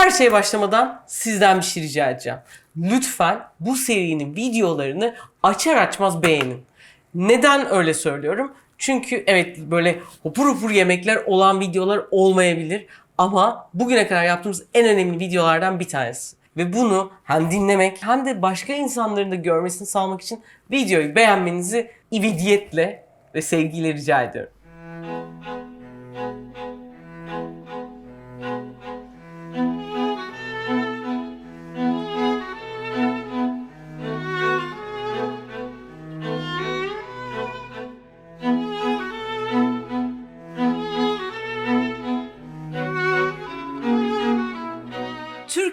her şeye başlamadan sizden bir şey rica edeceğim. Lütfen bu serinin videolarını açar açmaz beğenin. Neden öyle söylüyorum? Çünkü evet böyle hopur hopur yemekler olan videolar olmayabilir. Ama bugüne kadar yaptığımız en önemli videolardan bir tanesi. Ve bunu hem dinlemek hem de başka insanların da görmesini sağlamak için videoyu beğenmenizi ivediyetle ve sevgiyle rica ediyorum.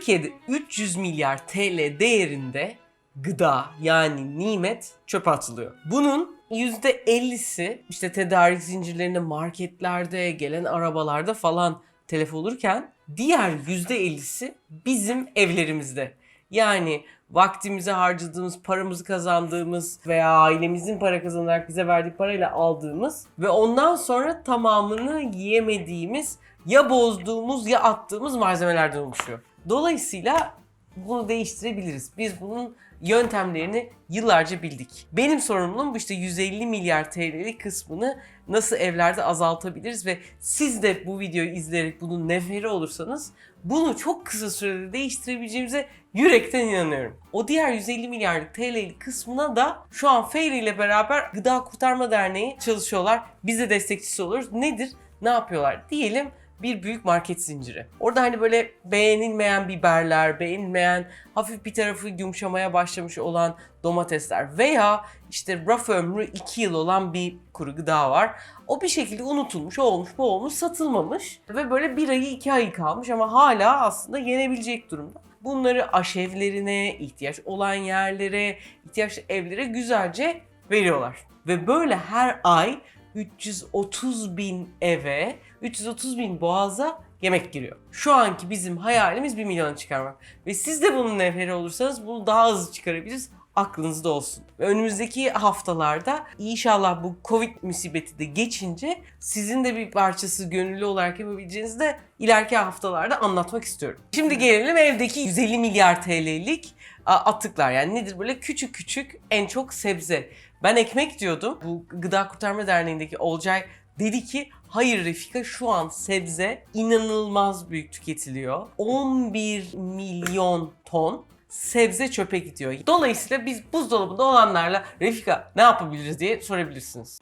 Türkiye'de 300 milyar TL değerinde gıda yani nimet çöpe atılıyor. Bunun %50'si işte tedarik zincirlerinde, marketlerde, gelen arabalarda falan telef olurken diğer %50'si bizim evlerimizde. Yani vaktimizi harcadığımız, paramızı kazandığımız veya ailemizin para kazanarak bize verdiği parayla aldığımız ve ondan sonra tamamını yiyemediğimiz ya bozduğumuz ya attığımız malzemelerden oluşuyor. Dolayısıyla bunu değiştirebiliriz. Biz bunun yöntemlerini yıllarca bildik. Benim sorumluluğum bu işte 150 milyar TL'lik kısmını nasıl evlerde azaltabiliriz ve siz de bu videoyu izleyerek bunun neferi olursanız bunu çok kısa sürede değiştirebileceğimize yürekten inanıyorum. O diğer 150 milyarlık TL'lik kısmına da şu an Fairy ile beraber Gıda Kurtarma Derneği çalışıyorlar. Biz de destekçisi oluruz. Nedir? Ne yapıyorlar? Diyelim bir büyük market zinciri. Orada hani böyle beğenilmeyen biberler, beğenilmeyen hafif bir tarafı yumuşamaya başlamış olan domatesler veya işte raf ömrü 2 yıl olan bir kuru gıda var. O bir şekilde unutulmuş, olmuş, bu olmuş, satılmamış ve böyle bir ayı iki ayı kalmış ama hala aslında yenebilecek durumda. Bunları aşevlerine, ihtiyaç olan yerlere, ihtiyaç evlere güzelce veriyorlar. Ve böyle her ay 330 bin eve, 330 bin boğaza yemek giriyor. Şu anki bizim hayalimiz 1 milyona çıkarmak. Ve siz de bunun neferi olursanız bunu daha hızlı çıkarabiliriz. Aklınızda olsun. Ve önümüzdeki haftalarda inşallah bu Covid musibeti de geçince sizin de bir parçası gönüllü olarak yapabileceğinizi de ileriki haftalarda anlatmak istiyorum. Şimdi gelelim evdeki 150 milyar TL'lik atıklar. Yani nedir böyle küçük küçük en çok sebze. Ben ekmek diyordum. Bu Gıda Kurtarma Derneği'ndeki Olcay dedi ki hayır Refika şu an sebze inanılmaz büyük tüketiliyor. 11 milyon ton sebze çöpe gidiyor. Dolayısıyla biz buzdolabında olanlarla Refika ne yapabiliriz diye sorabilirsiniz.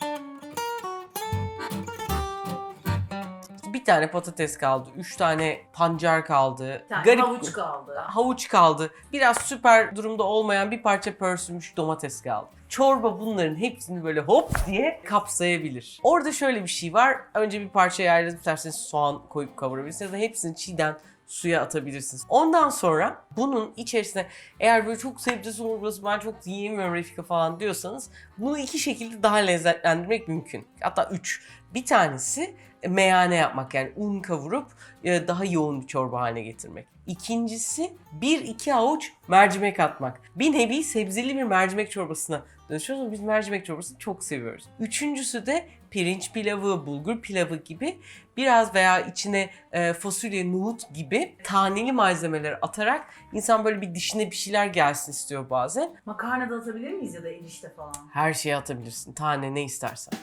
Tane patates kaldı, üç tane pancar kaldı. Bir tane havuç kaldı. havuç kaldı. Biraz süper durumda olmayan bir parça pörsümüş domates kaldı. Çorba bunların hepsini böyle hop diye kapsayabilir. Orada şöyle bir şey var. Önce bir parça ayarlatıp isterseniz soğan koyup kavurabilirsiniz ya da hepsini çiğden suya atabilirsiniz. Ondan sonra bunun içerisine eğer böyle çok sebze burası ben çok yiyemiyorum Refika falan diyorsanız bunu iki şekilde daha lezzetlendirmek mümkün. Hatta üç. Bir tanesi meyane yapmak yani un kavurup e, daha yoğun bir çorba haline getirmek. İkincisi bir iki avuç mercimek atmak. Bir nevi sebzeli bir mercimek çorbasına dönüşüyoruz ama biz mercimek çorbasını çok seviyoruz. Üçüncüsü de pirinç pilavı, bulgur pilavı gibi biraz veya içine e, fasulye, nohut gibi taneli malzemeler atarak insan böyle bir dişine bir şeyler gelsin istiyor bazen. Makarna da atabilir miyiz ya da erişte falan? Her şeyi atabilirsin. Tane ne istersen.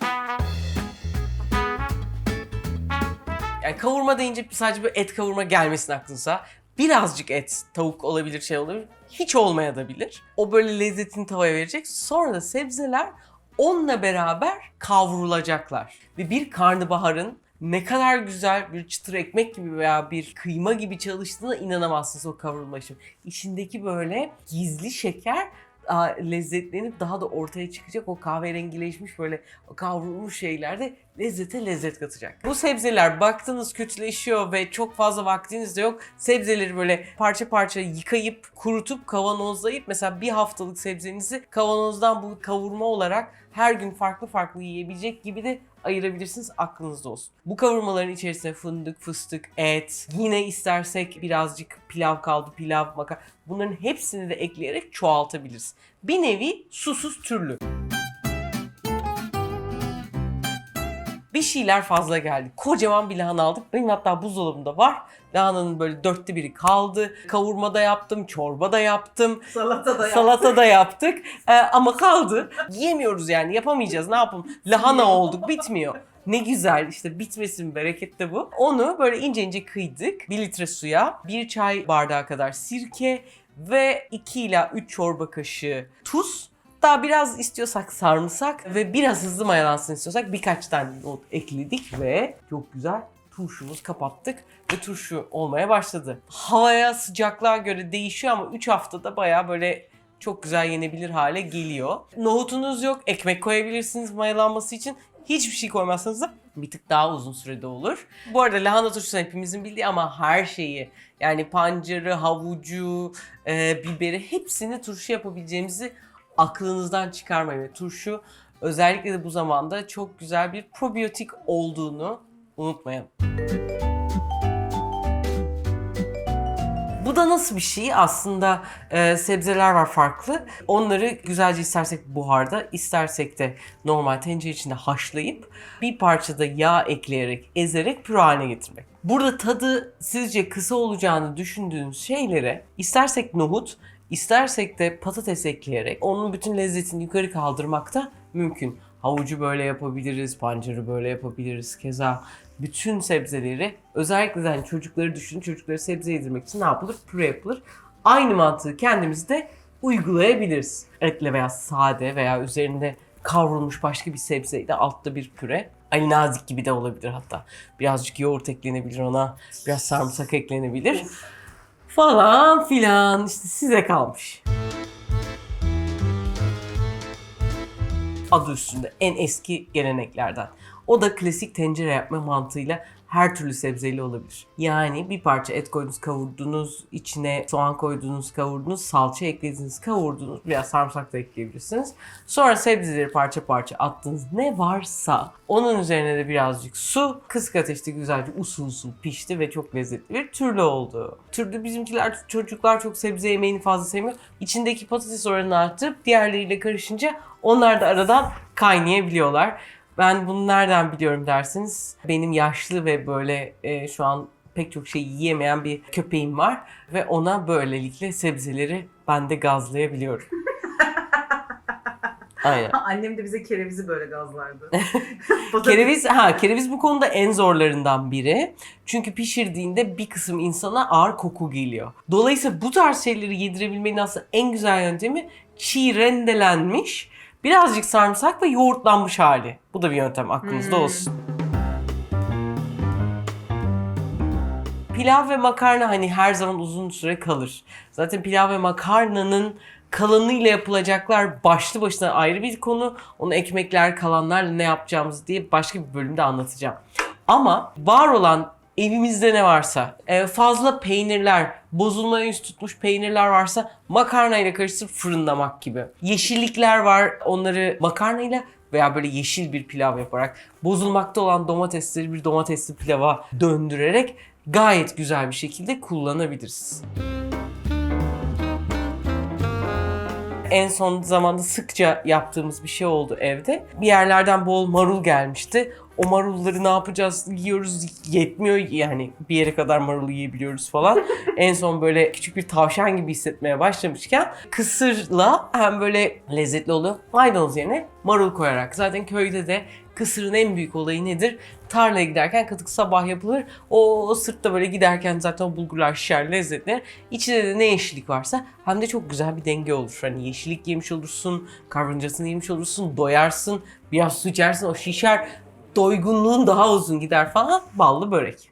Yani kavurma deyince sadece bir et kavurma gelmesin aklınıza. Birazcık et, tavuk olabilir, şey olabilir. Hiç olmayabilir. O böyle lezzetini tavaya verecek. Sonra da sebzeler onunla beraber kavrulacaklar. Ve bir karnabaharın ne kadar güzel bir çıtır ekmek gibi veya bir kıyma gibi çalıştığına inanamazsınız o kavrulma işi. İçindeki böyle gizli şeker a, lezzetlenip daha da ortaya çıkacak o kahverengileşmiş böyle kavrulmuş şeylerde lezzete lezzet katacak. Bu sebzeler baktınız kötüleşiyor ve çok fazla vaktiniz de yok. Sebzeleri böyle parça parça yıkayıp kurutup kavanozlayıp mesela bir haftalık sebzenizi kavanozdan bu kavurma olarak her gün farklı farklı yiyebilecek gibi de ayırabilirsiniz aklınızda olsun. Bu kavurmaların içerisine fındık, fıstık, et, yine istersek birazcık pilav kaldı, pilav, makar. Bunların hepsini de ekleyerek çoğaltabiliriz. Bir nevi susuz türlü. Bir şeyler fazla geldi. Kocaman bir lahana aldık. Benim hatta buzdolabımda var. Lahananın böyle dörtte biri kaldı. Kavurma da yaptım, çorba da yaptım. Salata da Salata da yaptık Ee, ama kaldı. Yiyemiyoruz yani yapamayacağız ne yapalım. Lahana olduk bitmiyor. Ne güzel işte bitmesin bereket de bu. Onu böyle ince ince kıydık. 1 litre suya, 1 çay bardağı kadar sirke ve 2 ila 3 çorba kaşığı tuz. Daha biraz istiyorsak sarımsak ve biraz hızlı mayalansın istiyorsak birkaç tane not ekledik ve çok güzel turşumuz kapattık ve turşu olmaya başladı. Havaya sıcaklığa göre değişiyor ama 3 haftada baya böyle çok güzel yenebilir hale geliyor. Nohutunuz yok, ekmek koyabilirsiniz mayalanması için. Hiçbir şey koymazsanız da bir tık daha uzun sürede olur. Bu arada lahana turşusu hepimizin bildiği ama her şeyi yani pancarı, havucu, e, biberi hepsini turşu yapabileceğimizi aklınızdan çıkarmayın. Ve turşu özellikle de bu zamanda çok güzel bir probiyotik olduğunu unutmayın. Bu da nasıl bir şey? Aslında e, sebzeler var farklı. Onları güzelce istersek buharda, istersek de normal tencere içinde haşlayıp bir parça da yağ ekleyerek, ezerek püre haline getirmek. Burada tadı sizce kısa olacağını düşündüğünüz şeylere istersek nohut, istersek de patates ekleyerek onun bütün lezzetini yukarı kaldırmak da mümkün. Havucu böyle yapabiliriz, pancarı böyle yapabiliriz. Keza bütün sebzeleri özellikle de hani çocukları düşünün çocukları sebze yedirmek için ne yapılır? Püre yapılır. Aynı mantığı kendimiz de uygulayabiliriz. Etle veya sade veya üzerinde kavrulmuş başka bir sebzeyle altta bir püre. Ali nazik gibi de olabilir hatta. Birazcık yoğurt eklenebilir ona. Biraz sarımsak eklenebilir. Falan filan işte size kalmış. adı üstünde en eski geleneklerden. O da klasik tencere yapma mantığıyla her türlü sebzeli olabilir. Yani bir parça et koydunuz, kavurdunuz, içine soğan koydunuz, kavurdunuz, salça eklediniz, kavurdunuz, biraz sarımsak da ekleyebilirsiniz. Sonra sebzeleri parça parça attınız. Ne varsa onun üzerine de birazcık su, kısık ateşte güzelce usul usul pişti ve çok lezzetli bir türlü oldu. Türlü bizimkiler çocuklar çok sebze yemeğini fazla sevmiyor. İçindeki patates oranını arttırıp diğerleriyle karışınca onlar da aradan kaynayabiliyorlar. Ben bunu nereden biliyorum dersiniz. Benim yaşlı ve böyle e, şu an pek çok şey yiyemeyen bir köpeğim var. Ve ona böylelikle sebzeleri ben de gazlayabiliyorum. Aynen. Annem de bize kerevizi böyle gazlardı. Kereviz, ha kereviz bu konuda en zorlarından biri. Çünkü pişirdiğinde bir kısım insana ağır koku geliyor. Dolayısıyla bu tarz şeyleri yedirebilmenin aslında en güzel yöntemi çiğ rendelenmiş, birazcık sarımsak ve yoğurtlanmış hali. Bu da bir yöntem aklınızda Hmm. olsun. Pilav ve makarna hani her zaman uzun süre kalır. Zaten pilav ve makarnanın kalanıyla yapılacaklar başlı başına ayrı bir konu. Onu ekmekler, kalanlarla ne yapacağımız diye başka bir bölümde anlatacağım. Ama var olan evimizde ne varsa, e, fazla peynirler, bozulmaya yüz tutmuş peynirler varsa makarnayla karıştırıp fırınlamak gibi. Yeşillikler var, onları makarnayla veya böyle yeşil bir pilav yaparak bozulmakta olan domatesleri bir domatesli pilava döndürerek gayet güzel bir şekilde kullanabiliriz. En son zamanda sıkça yaptığımız bir şey oldu evde. Bir yerlerden bol marul gelmişti. O marulları ne yapacağız? Yiyoruz yetmiyor yani bir yere kadar marul yiyebiliyoruz falan. en son böyle küçük bir tavşan gibi hissetmeye başlamışken kısırla hem böyle lezzetli oluyor. Maydanoz yerine marul koyarak. Zaten köyde de kısırın en büyük olayı nedir? Tarlaya giderken katık sabah yapılır. O, o sırtta böyle giderken zaten o bulgurlar şişer lezzetli. İçinde de ne yeşillik varsa hem de çok güzel bir denge olur. Hani yeşillik yemiş olursun, karbonhidratını yemiş olursun, doyarsın, biraz su içersin o şişer. Doygunluğun daha uzun gider falan. Ballı börek.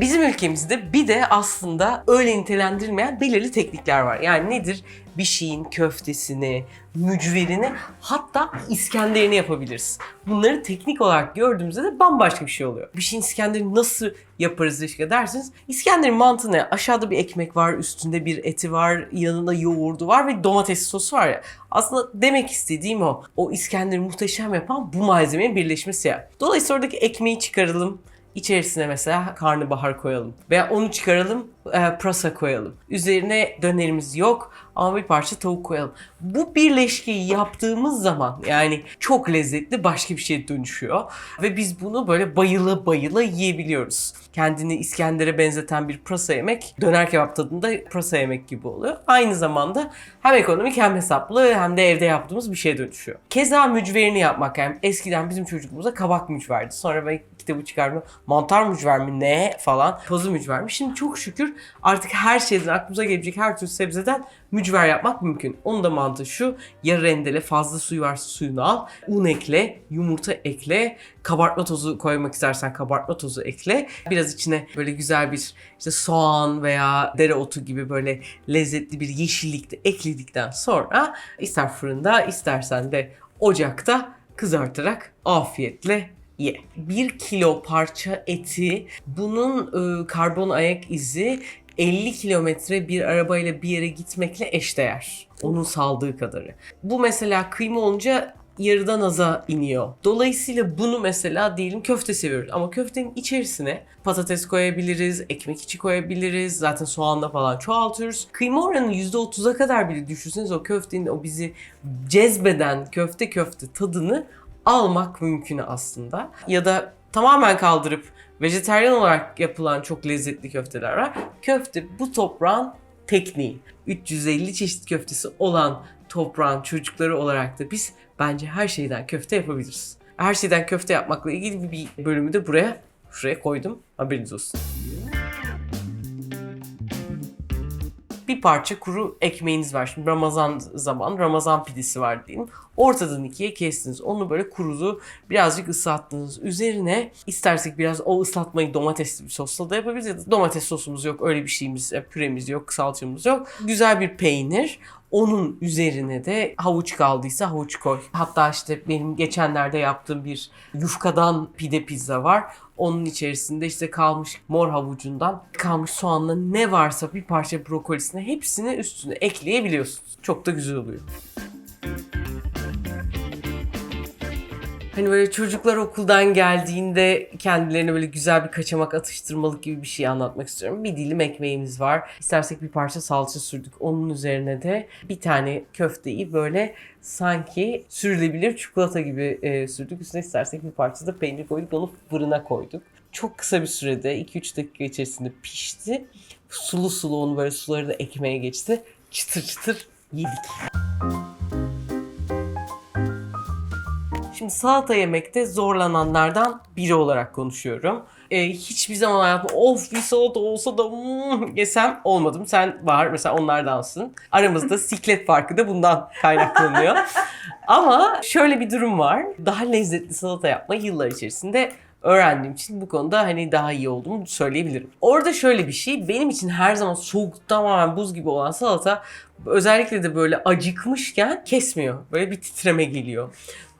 Bizim ülkemizde bir de aslında öyle nitelendirilmeyen belirli teknikler var. Yani nedir? Bir şeyin köftesini, mücverini hatta İskender'ini yapabiliriz. Bunları teknik olarak gördüğümüzde de bambaşka bir şey oluyor. Bir şeyin İskender'ini nasıl yaparız işte derseniz İskender'in mantığı ne? Aşağıda bir ekmek var, üstünde bir eti var, yanında yoğurdu var ve domates sosu var ya. Aslında demek istediğim o. O İskender'i muhteşem yapan bu malzemenin birleşmesi ya. Dolayısıyla oradaki ekmeği çıkaralım. İçerisine mesela karnabahar koyalım. Veya onu çıkaralım, e, pırasa koyalım. Üzerine dönerimiz yok ama bir parça tavuk koyalım. Bu birleşkeyi yaptığımız zaman yani çok lezzetli başka bir şeye dönüşüyor. Ve biz bunu böyle bayıla bayıla yiyebiliyoruz. Kendini İskender'e benzeten bir pırasa yemek döner kebap tadında pırasa yemek gibi oluyor. Aynı zamanda hem ekonomik hem hesaplı hem de evde yaptığımız bir şeye dönüşüyor. Keza mücverini yapmak yani eskiden bizim çocukluğumuzda kabak mücverdi. Sonra ben kitabı çıkardım. Mantar mücver mi ne falan. Pazu mücver mi? Şimdi çok şükür artık her şeyden aklımıza gelebilecek her türlü sebzeden mücver yapmak mümkün. Onun da mantığı şu. Ya rendele fazla suyu varsa suyunu al. Un ekle. Yumurta ekle. Kabartma tozu koymak istersen kabartma tozu ekle. Biraz içine böyle güzel bir işte soğan veya dereotu gibi böyle lezzetli bir yeşillik de ekledikten sonra ister fırında istersen de ocakta kızartarak afiyetle ye. Bir kilo parça eti bunun e, karbon ayak izi 50 kilometre bir arabayla bir yere gitmekle eşdeğer. Onun saldığı kadarı. Bu mesela kıyma olunca yarıdan aza iniyor. Dolayısıyla bunu mesela diyelim köfte seviyoruz ama köftenin içerisine patates koyabiliriz, ekmek içi koyabiliriz. Zaten soğanla falan çoğaltıyoruz. Kıyma oranını %30'a kadar bile düşürseniz o köftenin o bizi cezbeden köfte köfte tadını almak mümkün aslında. Ya da tamamen kaldırıp vejeteryan olarak yapılan çok lezzetli köfteler var. Köfte bu toprağın tekniği. 350 çeşit köftesi olan toprağın çocukları olarak da biz bence her şeyden köfte yapabiliriz. Her şeyden köfte yapmakla ilgili bir bölümü de buraya şuraya koydum. Haberiniz olsun. Bir parça kuru ekmeğiniz var. Şimdi Ramazan zaman Ramazan pidesi var diyeyim. Ortadan ikiye kestiniz. Onu böyle kurudu birazcık ıslattınız. Üzerine istersek biraz o ıslatmayı domatesli bir sosla da yapabiliriz. Ya da domates sosumuz yok öyle bir şeyimiz, püremiz yok, salçamız yok. Güzel bir peynir. Onun üzerine de havuç kaldıysa havuç koy. Hatta işte benim geçenlerde yaptığım bir yufkadan pide pizza var. Onun içerisinde işte kalmış mor havucundan kalmış soğanla ne varsa bir parça brokolisine hepsini üstüne ekleyebiliyorsunuz. Çok da güzel oluyor. Hani böyle çocuklar okuldan geldiğinde kendilerine böyle güzel bir kaçamak atıştırmalık gibi bir şey anlatmak istiyorum. Bir dilim ekmeğimiz var. İstersek bir parça salça sürdük. Onun üzerine de bir tane köfteyi böyle sanki sürülebilir çikolata gibi e, sürdük. Üstüne istersek bir parça da peynir koyduk. Onu fırına koyduk. Çok kısa bir sürede 2-3 dakika içerisinde pişti. Sulu sulu onu böyle suları da ekmeğe geçti. Çıtır çıtır yedik. Şimdi salata yemekte zorlananlardan biri olarak konuşuyorum. Ee, hiçbir zaman hayatımda of bir salata olsa da mm, yesem olmadım. Sen var mesela onlardansın. Aramızda siklet farkı da bundan kaynaklanıyor. Ama şöyle bir durum var. Daha lezzetli salata yapmayı yıllar içerisinde öğrendiğim için bu konuda hani daha iyi olduğumu söyleyebilirim. Orada şöyle bir şey benim için her zaman soğuk tamamen buz gibi olan salata özellikle de böyle acıkmışken kesmiyor. Böyle bir titreme geliyor.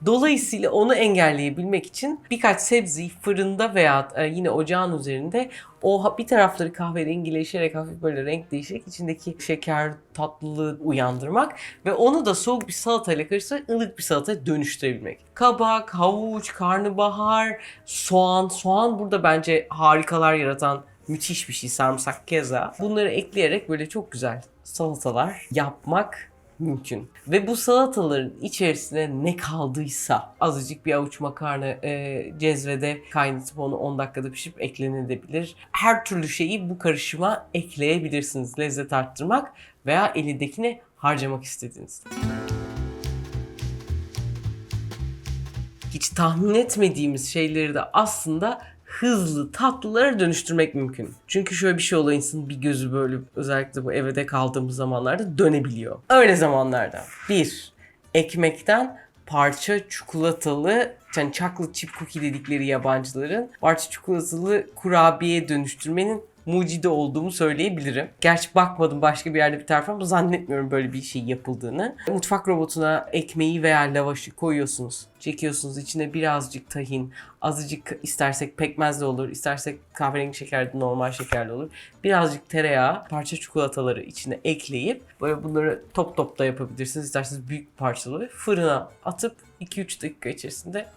Dolayısıyla onu engelleyebilmek için birkaç sebzeyi fırında veya e, yine ocağın üzerinde o bir tarafları kahverengileşerek hafif böyle renk değişerek içindeki şeker tatlılığı uyandırmak ve onu da soğuk bir salatayla karıştırarak ılık bir salataya dönüştürebilmek. Kabak, havuç, karnabahar, soğan. Soğan burada bence harikalar yaratan müthiş bir şey sarımsak keza. Bunları ekleyerek böyle çok güzel salatalar yapmak mümkün. Ve bu salataların içerisine ne kaldıysa azıcık bir avuç makarna e, cezvede kaynatıp onu 10 dakikada pişirip eklenebilir. Her türlü şeyi bu karışıma ekleyebilirsiniz lezzet arttırmak veya elindekini harcamak istediğinizde. Hiç tahmin etmediğimiz şeyleri de aslında hızlı tatlılara dönüştürmek mümkün. Çünkü şöyle bir şey oluyor insanın bir gözü böyle özellikle bu evde kaldığımız zamanlarda dönebiliyor. Öyle zamanlarda bir ekmekten parça çikolatalı yani chocolate chip cookie dedikleri yabancıların parça çikolatalı kurabiye dönüştürmenin mucide olduğumu söyleyebilirim. Gerçi bakmadım başka bir yerde bir taraf ama zannetmiyorum böyle bir şey yapıldığını. Mutfak robotuna ekmeği veya lavaşı koyuyorsunuz. Çekiyorsunuz içine birazcık tahin, azıcık istersek pekmez de olur, istersek kahverengi şeker de normal şeker de olur. Birazcık tereyağı, parça çikolataları içine ekleyip böyle bunları top top da yapabilirsiniz. İsterseniz büyük parçaları fırına atıp 2-3 dakika içerisinde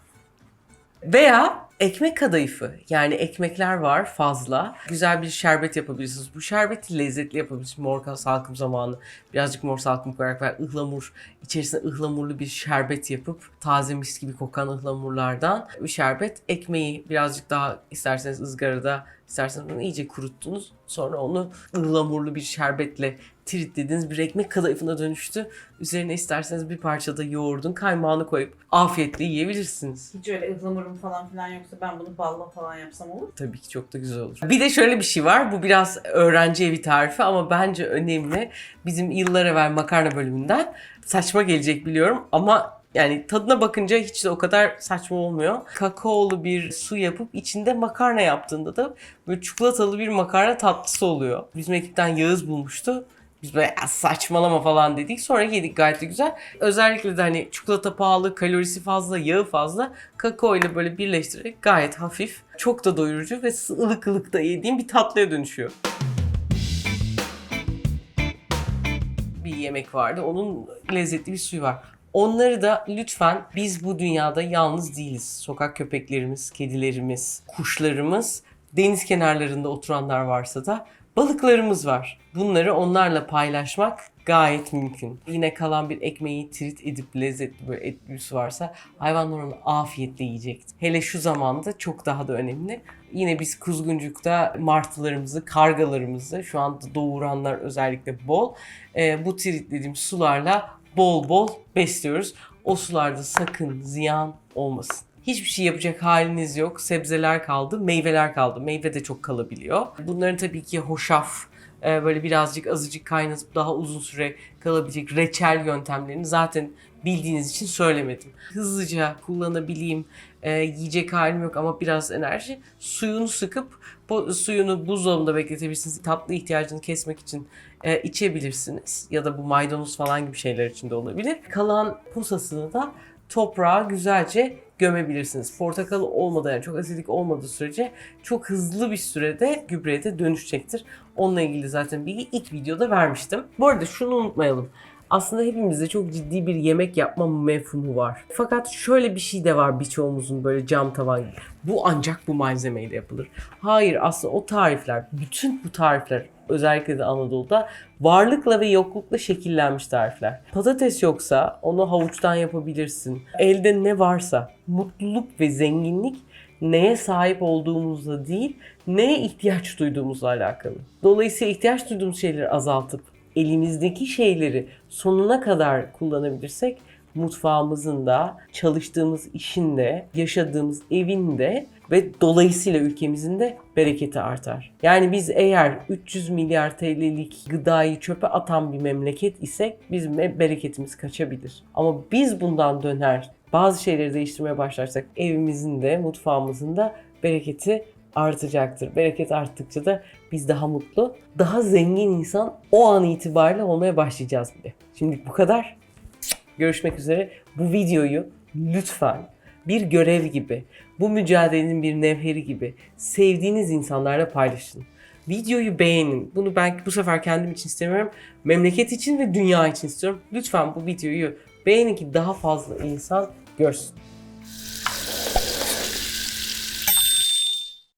veya Ekmek kadayıfı yani ekmekler var fazla. Güzel bir şerbet yapabilirsiniz. Bu şerbeti lezzetli yapabilirsiniz. Mor salkım zamanı birazcık mor salkım koyarak veya ıhlamur içerisine ıhlamurlu bir şerbet yapıp taze mis gibi kokan ıhlamurlardan bir şerbet. Ekmeği birazcık daha isterseniz ızgarada isterseniz onu iyice kuruttunuz. Sonra onu ıhlamurlu bir şerbetle tiritlediğiniz bir ekmek kadayıfına dönüştü. Üzerine isterseniz bir parça da yoğurdun kaymağını koyup afiyetle yiyebilirsiniz. Hiç öyle ıhlamurum falan filan yoksa ben bunu balla falan yapsam olur. Tabii ki çok da güzel olur. Bir de şöyle bir şey var. Bu biraz öğrenci evi tarifi ama bence önemli. Bizim yıllar evvel makarna bölümünden saçma gelecek biliyorum ama yani tadına bakınca hiç de o kadar saçma olmuyor. Kakaolu bir su yapıp içinde makarna yaptığında da böyle çikolatalı bir makarna tatlısı oluyor. Bizim ekipten Yağız bulmuştu. Biz böyle "Ya saçmalama falan dedik. Sonra yedik gayet de güzel. Özellikle de hani çikolata pahalı, kalorisi fazla, yağı fazla. Kakao ile böyle birleştirerek gayet hafif, çok da doyurucu ve ılık ılık da yediğim bir tatlıya dönüşüyor. Bir yemek vardı. Onun lezzetli bir suyu var. Onları da lütfen biz bu dünyada yalnız değiliz. Sokak köpeklerimiz, kedilerimiz, kuşlarımız, deniz kenarlarında oturanlar varsa da balıklarımız var. Bunları onlarla paylaşmak gayet mümkün. Yine kalan bir ekmeği trit edip lezzetli böyle et büyüsü varsa hayvanlar onu afiyetle yiyecek. Hele şu zamanda çok daha da önemli. Yine biz kuzguncukta martılarımızı, kargalarımızı şu anda doğuranlar özellikle bol. e, bu tritlediğim sularla bol bol besliyoruz. O sularda sakın ziyan olmasın. Hiçbir şey yapacak haliniz yok. Sebzeler kaldı, meyveler kaldı. Meyve de çok kalabiliyor. Bunların tabii ki hoşaf, e, böyle birazcık azıcık kaynatıp daha uzun süre kalabilecek reçel yöntemlerini zaten bildiğiniz için söylemedim. Hızlıca kullanabileyim, e, yiyecek halim yok ama biraz enerji. Suyunu sıkıp bu suyunu buzdolabında bekletebilirsiniz. Tatlı ihtiyacını kesmek için e, içebilirsiniz. Ya da bu maydanoz falan gibi şeyler için de olabilir. Kalan posasını da toprağa güzelce gömebilirsiniz. Portakalı olmadan yani çok asidik olmadığı sürece çok hızlı bir sürede gübreye de dönüşecektir. Onunla ilgili zaten bilgi ilk videoda vermiştim. Bu arada şunu unutmayalım. Aslında hepimizde çok ciddi bir yemek yapma mefhumu var. Fakat şöyle bir şey de var birçoğumuzun böyle cam tavan gibi. Bu ancak bu malzemeyle yapılır. Hayır aslında o tarifler, bütün bu tarifler özellikle de Anadolu'da varlıkla ve yoklukla şekillenmiş tarifler. Patates yoksa onu havuçtan yapabilirsin. Elde ne varsa mutluluk ve zenginlik neye sahip olduğumuzla değil, neye ihtiyaç duyduğumuzla alakalı. Dolayısıyla ihtiyaç duyduğumuz şeyleri azaltıp elimizdeki şeyleri sonuna kadar kullanabilirsek mutfağımızın da, çalıştığımız işin de, yaşadığımız evin de ve dolayısıyla ülkemizin de bereketi artar. Yani biz eğer 300 milyar TL'lik gıdayı çöpe atan bir memleket isek bizim bereketimiz kaçabilir. Ama biz bundan döner bazı şeyleri değiştirmeye başlarsak evimizin de mutfağımızın da bereketi artacaktır. Bereket arttıkça da biz daha mutlu, daha zengin insan o an itibariyle olmaya başlayacağız bile. Şimdi bu kadar. Görüşmek üzere. Bu videoyu lütfen bir görev gibi, bu mücadelenin bir nevheri gibi sevdiğiniz insanlarla paylaşın. Videoyu beğenin. Bunu ben bu sefer kendim için istemiyorum. Memleket için ve dünya için istiyorum. Lütfen bu videoyu beğenin ki daha fazla insan görsün.